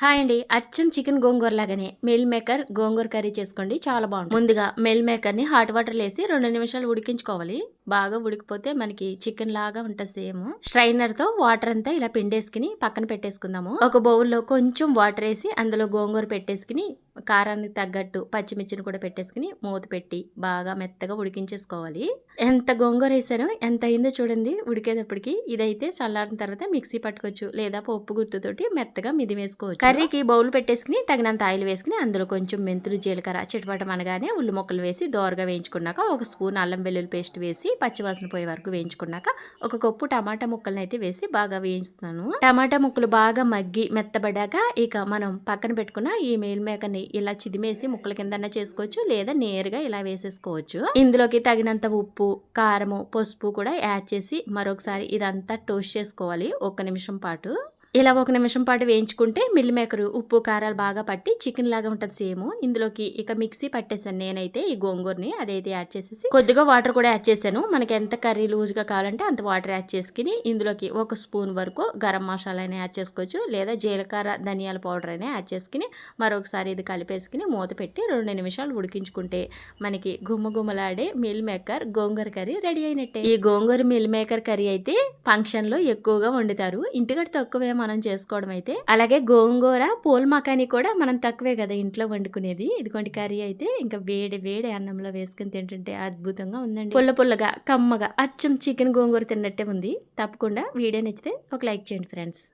Hi అండి. అచ్చం chicken గోంగూర లాగానే మిల్ మేకర్ గోంగూర కర్రీ చేసుకోండి. చాలా బాగుంటుంది. ముందుగా మిల్ మేకర్ని హాట్ వాటర్ వేసి రెండు నిమిషాలు ఉడికించుకోవాలి. బాగా ఉడికిపోతే మనకి చికెన్ లాగా ఉంటుంది సేమ్. స్ట్రైనర్తో వాటర్ అంతా ఇలా పిండేసుకుని పక్కన పెట్టేసుకుందాము. ఒక బౌల్లో కొంచెం వాటర్ వేసి అందులో గోంగూర పెట్టేసుకుని కారానికి తగ్గట్టు పచ్చిమిర్చిని కూడా పెట్టేసుకుని మూత పెట్టి బాగా మెత్తగా ఉడికించేసుకోవాలి. ఎంత గోంగూర వేసాను ఎంత అయిందో చూడండి. ఉడికేటప్పటికి ఇదైతే చల్లారిన తర్వాత మిక్సీ పట్టుకోవచ్చు లేదా పప్పు గుర్తుతోటి మెత్తగా మిది వేసుకోవచ్చు. కర్రీకి బౌల్ పెట్టేసుకుని తగినంత ఆయిల్ వేసుకుని అందులో కొంచెం మెంతులు జీలకర్ర చిటపటం అనగానే ఉల్లి మొక్కలు వేసి దోరగా వేయించుకున్నాక ఒక స్పూన్ అల్లం వెల్లుల్లి పేస్ట్ వేసి పచ్చివాసన పోయే వరకు వేయించుకున్నాక ఒక కప్పు టమాటా ముక్కలను అయితే వేసి బాగా వేయిస్తున్నాను టమాటా ముక్కలు బాగా మగ్గి మెత్తబడ్డాక ఇక మనం పక్కన పెట్టుకున్న ఈ మేల్ మేకర్ని ఇలా చిదిమేసి ముక్కల కిందన్నా చేసుకోవచ్చు లేదా నేరుగా ఇలా వేసేసుకోవచ్చు. ఇందులోకి తగినంత ఉప్పు కారము పసుపు కూడా యాడ్ చేసి మరొకసారి ఇదంతా టోస్ట్ చేసుకోవాలి. ఒక నిమిషం పాటు. ఇలా ఒక నిమిషం పాటు వేయించుకుంటే మిల్ మేకర్ ఉప్పు కారాలు బాగా పట్టి చికెన్ లాగా ఉంటుంది సేమ్. ఇందులోకి ఇక మిక్సీ పట్టేసాను నేనైతే ఈ గోంగూరని అదైతే యాడ్ చేసేసి. కొద్దిగా వాటర్ కూడా యాడ్ చేశాను. మనకి ఎంత కర్రీ లూజ్గా కావాలంటే అంత వాటర్ యాడ్ చేసుకుని ఇందులోకి ఒక స్పూన్ వరకు గరం మసాలా అయినా యాడ్ చేసుకోవచ్చు. లేదా జీలకర్ర ధనియాల పౌడర్ అయినా యాడ్ చేసుకుని మరొకసారి ఇది కలిపేసుకుని మూత పెట్టి రెండు నిమిషాలు ఉడికించుకుంటే మనకి గుమ్మగుమ్మలాడే meal maker gongura curry ready అయినట్టే. ఈ గోంగూర మిల్ మేకర్ కర్రీ అయితే ఫంక్షన్లో ఎక్కువగా వండుతారు. ఇంటికడ తక్కువే మనం చేసుకోవడం అయితే. అలాగే గోంగూర పూల్ మకాని కూడా మనం తక్కువే కదా ఇంట్లో వండుకునేది. ఇదిగోండి కర్రీ అయితే ఇంకా వేడి వేడి అన్నంలో వేసుకుని తింటుంటే అద్భుతంగా ఉందండి. పుల్ల పుల్లగా కమ్మగా అచ్చం చికెన్ గోంగూర తిన్నట్టే ఉంది. తప్పకుండా వీడియో నచ్చితే ఒక లైక్ చేయండి ఫ్రెండ్స్.